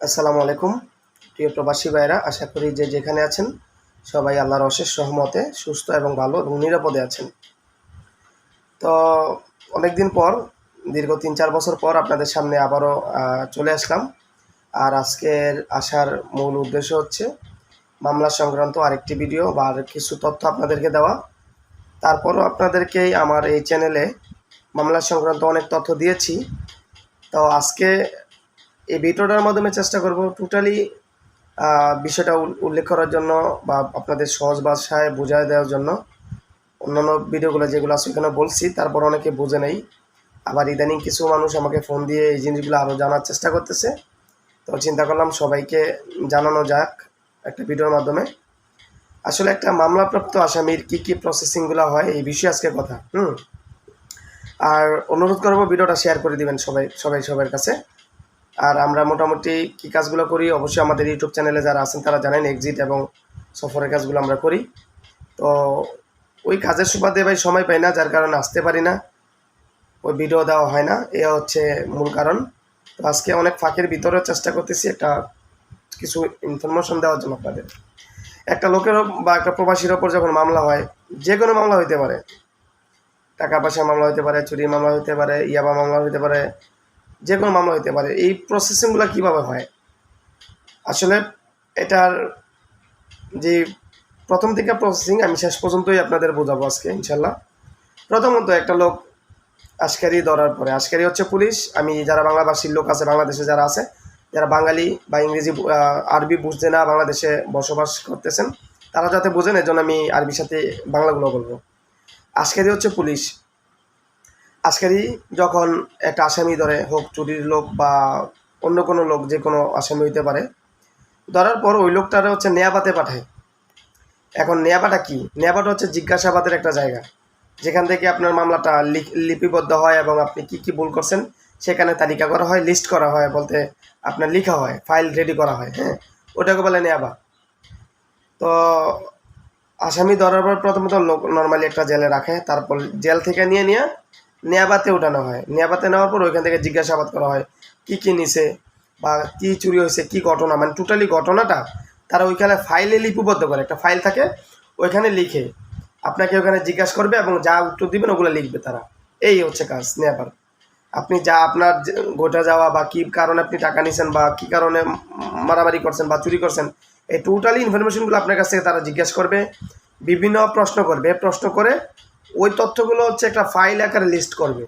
আসসালামু আলাইকুম, প্রিয় প্রবাসী ভাইরা আশা করি যে যেখানে আছেন সবাই আল্লাহর অশেষ সহমতে সুস্থ এবং ভালো এবং নিরাপদে আছেন। তো অনেক দিন পর, দীর্ঘ তিন চার বছর পর আপনাদের সামনে আবারও চলে আসলাম। আর আজকের আসার মূল উদ্দেশ্য হচ্ছে মামলা সংক্রান্ত আরেকটি ভিডিও বা আর কিছু তথ্য আপনাদেরকে দেওয়া। তারপরও আপনাদেরকেই আমার এই চ্যানেলে মামলা সংক্রান্ত অনেক তথ্য দিয়েছি। তো আজকে এই ভিডিওটার মাধ্যমে চেষ্টা করব টোটালি বিষয়টা উল- উল্লেখ করার জন্য বা আপনাদের সহজ ভাষায় বোঝায় দেওয়ার জন্য। অন্যান্য ভিডিওগুলো যেগুলো আছে ওখানে বলছি, তারপর অনেকে বোঝে নেই। আবার ইদানিং কিছু মানুষ আমাকে ফোন দিয়ে এই জিনিসগুলো আরও জানার চেষ্টা করতেছে। তো চিন্তা করলাম সবাইকে জানানো যাক একটা ভিডিওর মাধ্যমে। আসলে একটা মামলাপ্রাপ্ত আসামির কী কী প্রসেসিংগুলো হয়, এই বিষয়ে আজকে কথা, হুম? আর অনুরোধ করব ভিডিওটা শেয়ার করে দিবেন সবাই সবাই সবার কাছে। আর আমরা মোটামুটি কী কাজগুলো করি, অবশ্যই আমাদের ইউটিউব চ্যানেলে যারা আছেন তারা জানেন এক্সিট এবং সফরের কাজগুলো আমরা করি। তো ওই কাজের সুবাদে ভাই সময় পাই না, যার কারণে আসতে পারি না। ওই ভিডিও দেওয়া হয় না, এ হচ্ছে মূল কারণ। তো আজকে অনেক ফাঁকের ভিতরে চেষ্টা করতেছি একটা কিছু ইনফরমেশন দেওয়ার জন্য আপনাদের। একটা লোকের বা একটা প্রবাসীর ওপর যখন মামলা হয়, যে কোনো মামলা হইতে পারে। টাকা পয়সা মামলা হতে পারে চুরি মামলা হতে পারে, ইয়াবা মামলা হতে পারে যে কোনো মামলা হইতে পারে। এই প্রসেসিংগুলো কীভাবে হয়? আসলে এটার যে প্রথম থেকে প্রসেসিং আমি শেষ পর্যন্তই আপনাদের বোঝাবো আজকে ইনশাল্লাহ প্রথমত একটা লোক আশকারি ধরার পরে, আশকারি হচ্ছে পুলিশ। আমি যারা বাংলাভাষীর লোক আছে, বাংলাদেশে যারা আছে, যারা বাঙালি বা ইংরেজি আরবি বুঝতে না বাংলাদেশে বসবাস করতেছেন, তারা যাতে বোঝেন, এজন্য আমি আরবির সাথে বাংলাগুলো বলব। আশকারি হচ্ছে পুলিশ। আজকারি যখন একটা আসামি ধরে হোক চুরির লোক বা অন্য কোনো লোক যে কোনো আসামি হইতে পারে, ধরার পর ওই লোকটারে হচ্ছে নেয়াবাতে পাঠায়। এখন নেয়াবাটা কি? নেয়াবাটা হচ্ছে জিজ্ঞাসাবাদের একটা জায়গা, যেখান থেকে আপনার মামলাটা লিপিবদ্ধ হয় এবং আপনি কি কি ভুল করছেন সেখানে তালিকা করা হয়, লিস্ট করা হয় বলতে আপনার লেখা হয়, ফাইল রেডি করা হয় হ্যাঁ? ওটাকে বলে নেয়াবা। তো আসামি ধরার পর প্রথমত লোক নর্মালি একটা জেলে রাখে, তারপর জেল থেকে নিয়ে নিয়ে নেয়াবাতে উঠানো হয়। নেয়াবাতে নেওয়ার পর ওইখান থেকে জিজ্ঞাসাবাদ করা হয়, কি কি নিছে বা কি চুরি হয়েছে, কি ঘটনা? মানে টোটালি ঘটনাটা তারা ওইখানে ফাইলে লিপিবদ্ধ করে। একটা ফাইল থাকে, ওইখানে লিখে আপনাকে ওখানে জিজ্ঞাসা করবে এবং যা উত্তর দিবেন ওগুলো লিখবে তারা। এই হচ্ছে কাজ নেয়াবার। আপনি যা আপনার গোটা যাওয়া বা কি কারণে আপনি টাকা নিছেন বা কি কারণে মারামারি করছেন বা চুরি করছেন, এই টোটালি ইনফরমেশনগুলো আপনার কাছ থেকে তারা জিজ্ঞেস করবে, বিভিন্ন প্রশ্ন করবে, প্রশ্ন করে ওই তথ্যগুলো হচ্ছে একটা ফাইল আকারে লিস্ট করবে।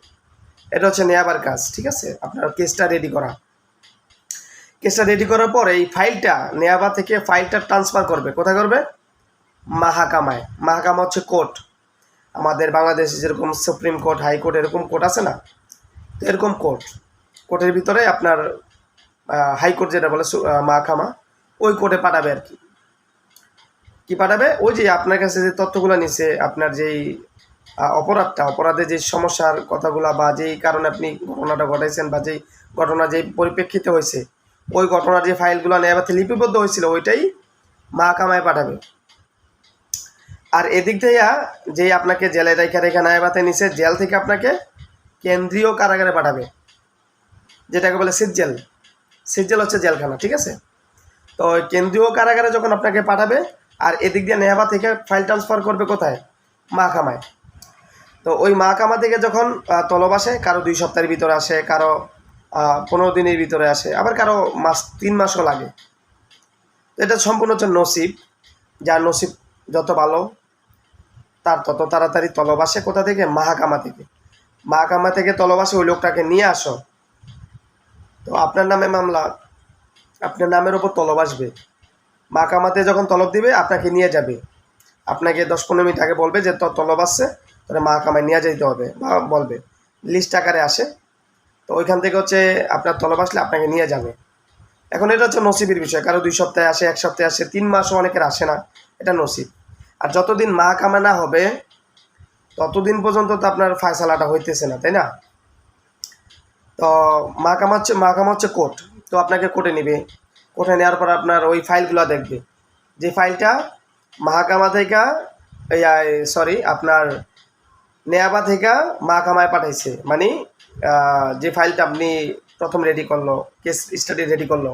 এটা হচ্ছে নেয়াবার কাজ, ঠিক আছে? আপনার কেসটা রেডি করা। কেসটা রেডি করার পর এই ফাইলটা নেয়াবা থেকে ফাইলটা ট্রান্সফার করবে। কোথায় করবে? মাহাকামায়। মাহাকামা হচ্ছে কোর্ট আমাদের বাংলাদেশে যেরকম সুপ্রিম কোর্ট হাইকোর্ট এরকম কোর্ট আছে না? তো এরকম কোর্ট কোর্টের ভিতরে আপনার হাইকোর্ট যেটা বলে মাহাকামা, ওই কোর্টে পাঠাবে আর কি। কি পাঠাবে? ওই যে আপনার কাছে যে তথ্যগুলো নিছে, আপনার যেই অপরাধটা, অপরাধে যে সমস্যার কথাগুলা বা যেই কারণে আপনি ঘটনাটা ঘটাইছেন বা যেই ঘটনা যেই পরিপ্রেক্ষিতে হয়েছে, ওই ঘটনার যে ফাইলগুলো নেয়াবাতে লিপিবদ্ধ হয়েছিল, ওইটাই মাহাকামায় পাঠাবে। আর এদিক থেকে যে আপনাকে জেলে রেখা রেখা নায়াবাতে নিছে, জেল থেকে আপনাকে কেন্দ্রীয় কারাগারে পাঠাবে। যেটাকে বলে সিজেল সিজেল হচ্ছে জেলখানা, ঠিক আছে? তো কেন্দ্রীয় কারাগারে যখন আপনাকে পাঠাবে, আর এদিক দিয়ে নেহাবা থেকে ফাইল ট্রান্সফার করবে কোথায়? মাহকামায় তো ওই মাহকামা থেকে যখন তলব আসে, কারও দুই সপ্তাহের ভিতরে আসে, কারও পনেরো দিনের ভিতরে আসে, আবার কারও মাস, তিন মাসও লাগে। এটা সম্পূর্ণ হচ্ছে নসিব। যার নসিব যত ভালো, তার তত তাড়াতাড়ি তলব আসে কোথা থেকে? মাহাকামা থেকে। মাহাকামা থেকে তলব আসে, ওই লোকটাকে নিয়ে আসো। তো আপনার নামে মামলা, আপনার নামের ওপর তলব আসবে। মাকামাতে যখন তলব দিবে, আপনাকে নিয়ে যাবে। আপনাকে দশ পনেরো মিনিট আগে বলবে যে তলব আসছে। তাহলে মাকামায় নিয়ে যেতে হবে, বা বলবে লিস্ট আকারে আসে। তো ওইখান থেকে হচ্ছে আপনার তলব আসলে আপনাকে নিয়ে যাবে। এখন এটা হচ্ছে নসিবের বিষয়, কারও দুই সপ্তাহে আসে, এক সপ্তাহে আসে, তিন মাসও অনেকের আসে না, এটা নসিব। আর যতদিন মাহকামা না হবে, ততদিন পর্যন্ত তো আপনার ফায়সালাটা হইতেছে না, তাই না? তো মাহকামা হচ্ছে মাহকামা হচ্ছে কোর্ট, তো আপনাকে কোর্টে নিবে। কোর্টে নেওয়ার পর আপনার ওই ফাইলগুলো দেখবে। যে ফাইলটা মাহকামা থেকে সরি আপনার নেয়াবা থেকে মাহকামায় পাঠাইছে। মানে যে ফাইলটা আপনি প্রথম রেডি করল কেস স্টাডি রেডি করল,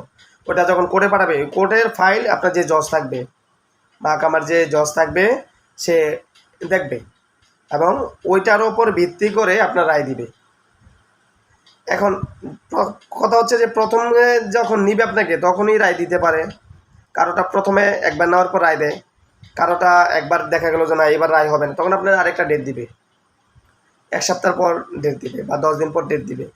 ওটা যখন কোর্টে পাঠাবে কোর্টের ফাইল আপনার যে জজ থাকবে মাহকামার যে জজ থাকবে, সে দেখবে এবং ওইটার ওপর ভিত্তি করে আপনার রায় দিবে। এখন কথা হচ্ছে যে প্রথমে যখন নিবে আপনাকে, তখনই রায় দিতে পারে। কারোটা প্রথমে একবার নেওয়ার পর রায় দেয়, কারোটা একবার দেখা গেল যে না, এবার রায় হবে না, তখন আপনার আরেকটা ডেট দিবে। এক সপ্তাহ পর ডেট দিবে বা দশ দিন পর ডেট দিবে।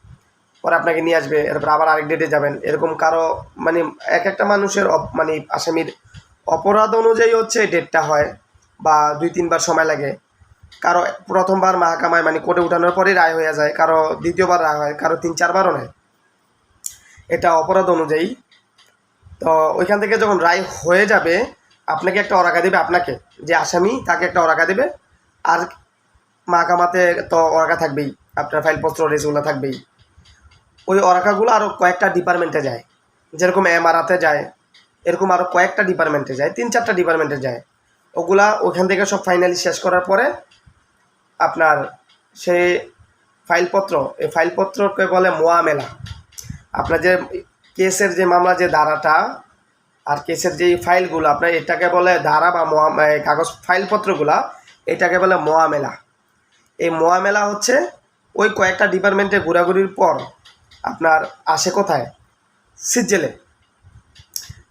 পরে আপনাকে নিয়ে আসবে, এরপর আবার আরেক ডেটে যাবেন। এরকম কারও মানে এক একটা মানুষের মানে আসামির অপরাধ অনুযায়ী হচ্ছে ডেটটা হয় বা দুই, তিনবার সময় লাগে। কারও প্রথমবার মাহাকামায় মানে কোর্টে উঠানোর পরেই রায় হয়ে যায়, কারও দ্বিতীয়বার রায় হয়, কারও তিন, চারবারও নেয়। এটা অপরাধ অনুযায়ী। তো ওইখান থেকে যখন রায় হয়ে যাবে, আপনাকে একটা অরাকা দেবে আপনাকে, যে আসামি তাকে একটা অরাকা দেবে। আর মাহকামাতে তো অরাকা থাকবেই, আপনার ফাইলপত্র রেজগুলো থাকবেই। ওই অরাকাগুলো আরও কয়েকটা ডিপার্টমেন্টে যায়। যেরকম এমআরআতে যায়, এরকম আরও কয়েকটা ডিপার্টমেন্টে যায়, তিন চারটা ডিপার্টমেন্টে যায়। ওগুলা ওখান থেকে সব ফাইনালি শেষ করার পরে আপনার সেই ফাইলপত্র এই ফাইলপত্রকে বলে মোয়ামেলা। আপনার যে কেসের যে মামলা, যে ধারাটা আর কেসের যে ফাইলগুলো আপনার এটাকে বলে ধারা বা কাগজ ফাইলপত্রগুলা এটাকে বলে মোয়ামেলা। এই মোয়ামেলা হচ্ছে ওই কয়েকটা ডিপার্টমেন্টে ঘোরাঘুরির পর আপনার আসে কোথায়? সিজেলে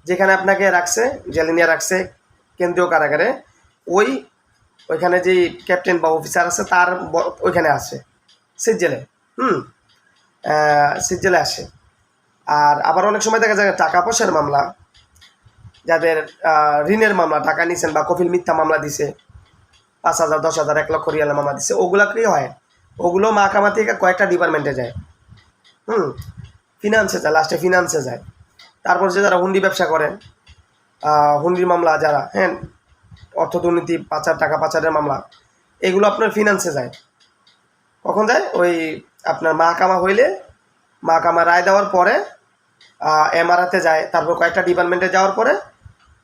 যেখানে আপনাকে রাখছে জেলে নিয়ে রাখছে, কেন্দ্রীয় কারাগারে। ওই ওইখানে যে ক্যাপ্টেন বা অফিসার আছে, তার ওইখানে আসে। সিজেলে হুম। সিজেলে আসে। আর আবার অনেক সময় দেখা যায় টাকা পয়সার মামলা, যাদের ঋণের মামলা, টাকা নিছেন বা কফিল মিথ্যা মামলা দিছে। পাঁচ হাজার দশ হাজার এক লক্ষ রিয়ালের মামা দিছে। ওগুলো কি হয়? ওগুলো মাহকামা থেকে কয়েকটা ডিপার্টমেন্টে যায়। হুম? ফিনান্সে যায় লাস্টে ফিনান্সে যায়। তারপর যে যারা হুন্ডি ব্যবসা করে আহ, হুন্ডির মামলা যারা হ্যাঁ অর্থ দুর্নীতি পাচার টাকা পাচারের মামলা এগুলো আপনার ফিনান্সে যায়। কখন যায়? ওই আপনার মাহকামা হইলে মাহকামা রায় দেওয়ার পরে এমআরআতে যায় তারপর কয়েকটা ডিপার্টমেন্টে যাওয়ার পরে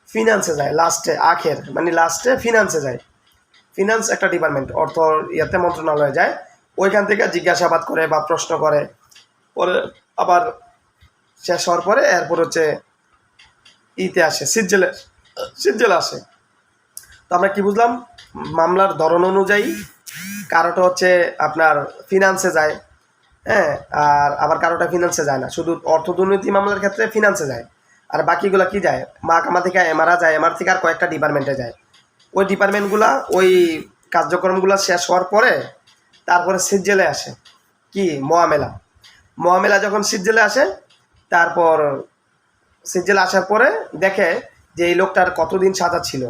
ফিনান্সে যায় লাস্টে আখের মানে লাস্টে ফিনান্সে যায়। ফিনান্স একটা ডিপার্টমেন্ট অর্থ ইয়াতে মন্ত্রণালয়ে যায়, ওইখান থেকে জিজ্ঞাসাবাদ করে বা প্রশ্ন করে। পরে আবার শেষ হওয়ার পরে এরপর হচ্ছে ইতে আসে সিজ্জেলে সিজ্জেলে আসে। তো আমরা কি বুঝলাম? মামলার ধরন অনুযায়ী কারোটা হচ্ছে আপনার ফিনান্সে যায় হ্যাঁ আর আবার কারোটা ফিনান্সে যায় না। শুধু অর্থ দুর্নীতি মামলার ক্ষেত্রে ফিনান্সে যায়, আর বাকিগুলো কি যায়? মাহকামা থেকে এমআরআ যায় এমআর থেকে আর কয়েকটা ডিপার্টমেন্টে যায়। ওই ডিপার্টমেন্টগুলা, ওই কার্যক্রমগুলো শেষ হওয়ার পরে তারপরে সিজ্জেলে আসে। কি? মহামেলা। মহামেলা যখন সিজ্জেলে আসে, তারপর সিজ্জেলে আসার পরে দেখে যে এই লোকটার কতদিন সাজা ছিল।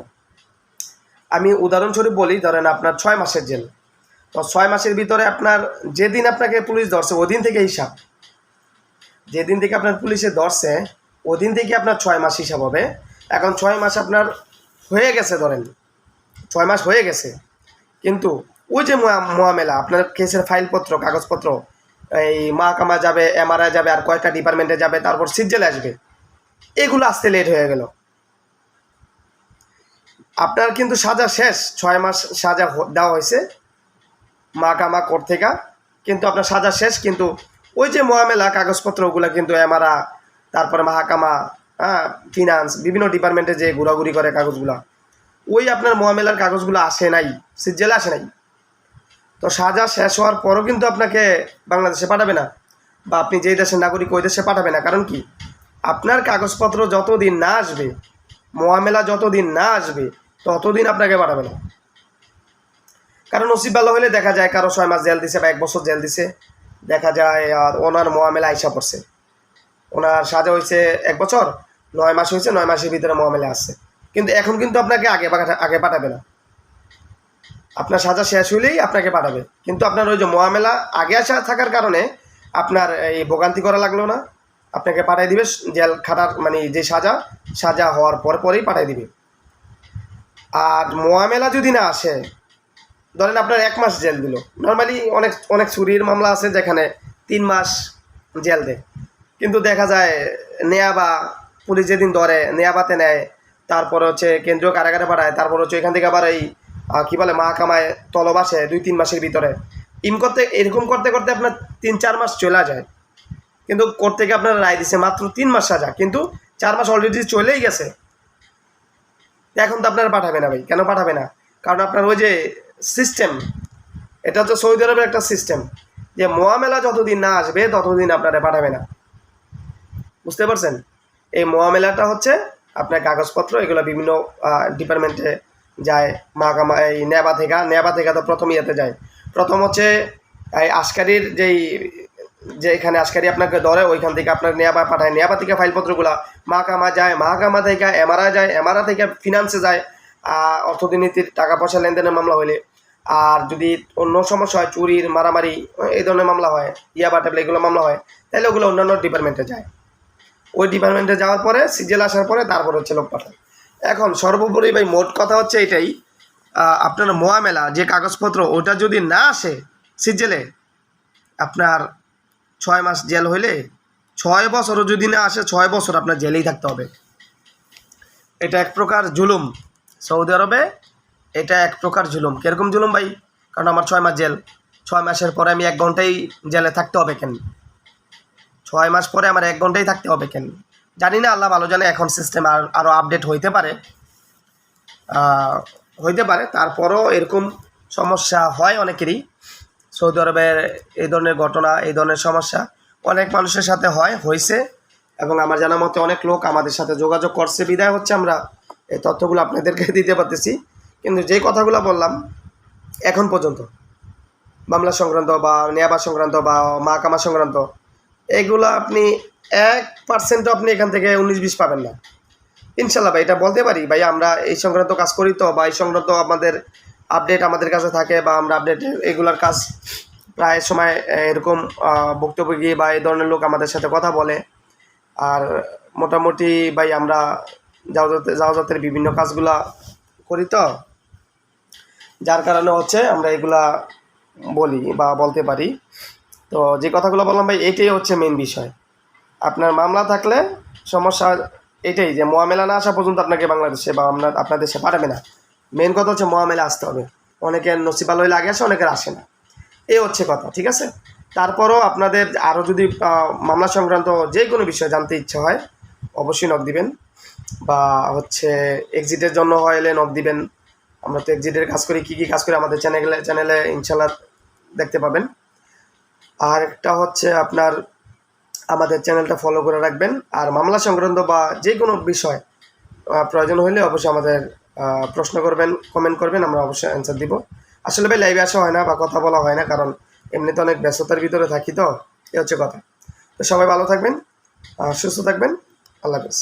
আমি উদাহরণস্বরূপ বলি, ধরেন আপনার ছয় মাসের জেল। তো ছয় মাসের ভিতরে আপনার যেদিন আপনাকে পুলিশ ধরছে, ওদিন থেকে হিসাব। যেদিন থেকে আপনার পুলিশে ধরছে, ওদিন থেকে আপনার ছয় মাস হিসাব হবে। এখন ছয় মাস আপনার হয়ে গেছে ধরেন। ছয় মাস হয়ে গেছে। কিন্তু ওই যে মোয়া- মোয়ামেলা আপনার কেসের ফাইলপত্র, কাগজপত্র, এই মাহকামা যাবে, এমআরআই যাবে, আর কয়েকটা ডিপার্টমেন্টে যাবে, তারপর সিজ্জেলে আসবে। এগুলো আসতে লেট হয়ে গেল। আপনার কিন্তু সাজা শেষ, ছয় মাস সাজা দেওয়া হয়েছে মাহকামা কোর্ট থেকে। কিন্তু আপনার সাজা শেষ, কিন্তু ওই যে মহামেলা, কাগজপত্র, ওগুলো কিন্তু এমারা তারপরে মাহাকামা হ্যাঁ ফিনান্স বিভিন্ন ডিপার্টমেন্টে যে ঘোরাঘুরি করে কাগজগুলো। ওই আপনার মহামেলার কাগজগুলো আসে নাই সিজেলে আসে নাই। তো সাজা শেষ হওয়ার পরও কিন্তু আপনাকে বাংলাদেশে পাঠাবে না, বা আপনি যেই দেশের নাগরিক ওই দেশে পাঠাবে না। কারণ কি? আপনার কাগজপত্র যতদিন না আসবে, মহামেলা যতদিন না আসবে, ততদিন আপনাকে পাঠাবে না। কারণ নসিব ভালো হলে দেখা যায় কারও ছয় মাস জেল দিছে বা এক বছর জেল দিছে, দেখা যায় আর ওনার মহামেলা আইসা পড়ছে। ওনার সাজা হয়েছে এক বছর, নয় মাস হয়েছে নয় মাসের ভিতরে মহামেলা আসছে। কিন্তু এখন কিন্তু আপনাকে আগে আগে পাঠাবে না। আপনার সাজা শেষ হইলেই আপনাকে পাঠাবে। কিন্তু আপনার ওই যে মহামেলা আগে আসা থাকার কারণে আপনার এই ভোগান্তি করা লাগল না। আপনাকে পাঠিয়ে দিবে জেল খাটার মানে যে সাজা সাজা হওয়ার পর পরেই পাঠিয়ে দিবে। আর মহামেলা যদি না আসে, ধরেন আপনার এক মাস জেল দিল। নর্মালি অনেক অনেক চুরির মামলা আছে যেখানে তিন মাস জেল দেয়। কিন্তু দেখা যায় নেয়াবা পুলিশ যেদিন ধরে নেয়াবাতে নেয় তারপর হচ্ছে কেন্দ্রীয় কারাগারে পাঠায়, তারপর হচ্ছে এখান থেকে আবার এই কি বলে, মাহকামায় তলব আসে দুই, তিন মাসের ভিতরে। ইম করতে, এরকম করতে করতে আপনার তিন, চার মাস চলে যায়। কিন্তু কোর্ট থেকে আপনার রায় দিছে মাত্র তিন মাস সাজা, কিন্তু চার মাস অলরেডি চলেই গেছে। এখন তো আপনারা পাঠাবে না ভাই, কেন পাঠাবে না? কারণ আপনার ওই যে সিস্টেম এটা হচ্ছে সৌদি আরবের একটা সিস্টেম যে মোয়ামেলা যতদিন না আসবে ততদিন আপনারা পাঠাবে না। বুঝতে পারছেন? এই মোয়ামেলাটা হচ্ছে আপনার কাগজপত্র, এগুলো বিভিন্ন ডিপার্টমেন্টে যায় মাকামা এই নেবা থেকে নেবা থেকে তো প্রথম ইয়েতে যায়। প্রথম হচ্ছে, এই আশকারির যেই, যে এখানে আশকারি আপনাকে ধরে, ওইখান থেকে আপনার নেয়াবা পাঠায়। নেয়াবা থেকে ফাইলপত্রগুলো মাহকামা যায় মাহকামা থেকে এমআরা যায় এমআরা থেকে ফিনান্সে যায় অর্থনীতির টাকা পয়সা লেনদেনের মামলা হইলে। আর যদি অন্য সমস্যা হয়, চুরির, মারামারি, এই ধরনের মামলা হয় ইয়াবা টেবলে এগুলো মামলা হয়, তাহলে ওগুলো অন্যান্য ডিপার্টমেন্টে যায়। ওই ডিপার্টমেন্টে যাওয়ার পরে সিজিএল আসার পরে তারপর হচ্ছে লোক পাঠায় এখন সর্বোপরি ভাই মোট কথা হচ্ছে এটাই আপনার মোয়ামেলা যে কাগজপত্র, ওটা যদি না আসে সিজিএলে আপনার ছয় মাস জেল হইলে ছয় বছরও যদি না আসে, ছয় বছর আপনার জেলেই থাকতে হবে। এটা এক প্রকার জুলুম সৌদি আরবে, এটা এক প্রকার জুলুম। কীরকম জুলুম ভাই? কারণ আমার ছয় মাস জেল, ছয় মাসের পরে আমি এক ঘন্টাই জেলে থাকতে হবে কেন? ছয় মাস পরে আমার এক ঘন্টাই থাকতে হবে কেন? জানি না, আল্লাহ ভালো জানে, এখন সিস্টেম আর আরও আপডেট হইতে পারে। হইতে পারে, তারপরও এরকম সমস্যা হয় অনেকেরই। সৌদি আরবের এই ধরনের ঘটনা, এই ধরনের সমস্যা অনেক মানুষের সাথে হয়, হয়েছে। এবং আমার জানা মতে অনেক লোক আমাদের সাথে যোগাযোগ করছে। বিদায় হচ্ছে আমরা। এই তথ্যগুলো আপনাদেরকে দিতে পারতেছি। কিন্তু যে কথাগুলো বললাম, এখন পর্যন্ত, মামলা সংক্রান্ত বা নেয়াবা সংক্রান্ত বা মা কামা সংক্রান্ত এগুলো আপনি এক পার্সেন্টও আপনি এখান থেকে উনিশ বিশ পাবেন না। ইনশাল্লাহ ভাই, এটা বলতে পারি। ভাই, আমরা এই সংক্রান্ত কাজ করি তো, বা এই সংক্রান্ত আমাদের আপডেট আমাদের কাছে থাকে, বা আমরা আপডেট এগুলার কাজ প্রায় সময় এরকম ভুক্তভোগী বা এই ধরনের লোক আমাদের সাথে কথা বলে। আর মোটামুটি ভাই, আমরা জাওজাতে জাওজাতের বিভিন্ন কাজগুলা করি তো। যার কারণে হচ্ছে আমরা এগুলা বলি বা বলতে পারি। তো যে কথাগুলো বললাম ভাই, এটাই হচ্ছে মেন বিষয়। আপনার মামলা থাকলে সমস্যা এটাই যে মোয়ামেলা না আসা পর্যন্ত আপনাকে বাংলাদেশে বা আপনার আপনার দেশে পাঠাবে না। মেন কথা হচ্ছে মোয়ামেলা আসতে হবে। অনেকের নসিবাল হইলে আগে আসে, অনেকের আসে না। এই হচ্ছে কথা, ঠিক আছে? তারপরও আপনাদের আরও যদি মামলা সংক্রান্ত যে কোনো বিষয় জানতে ইচ্ছা হয়, অবশ্যই নক দিবেন। বা হচ্ছে এক্সিটের জন্য হলে নক দিবেন। আমরা তো এক্সিটের কাজ করি, কী কী কাজ করি আমাদের চ্যানেলে চ্যানেলে ইনশাল্লাহ দেখতে পাবেন। আর একটা হচ্ছে আপনার আমাদের চ্যানেলটা ফলো করে রাখবেন। আর মামলা সংক্রান্ত বা যে কোনো বিষয় প্রয়োজন হলে অবশ্যই আমাদের প্রশ্ন করবেন কমেন্ট করবেন, আমরা অবশ্যই অ্যান্সার দিব। আসলে ভাই লাইভে আসা হয় না বা কথা বলা হয় না, কারণ এমনিতে অনেক ব্যস্ততার ভিতরে থাকি তো, এ হচ্ছে কথা। তো সবাই ভালো থাকবেন সুস্থ থাকবেন, আল্লাহ হাফেজ।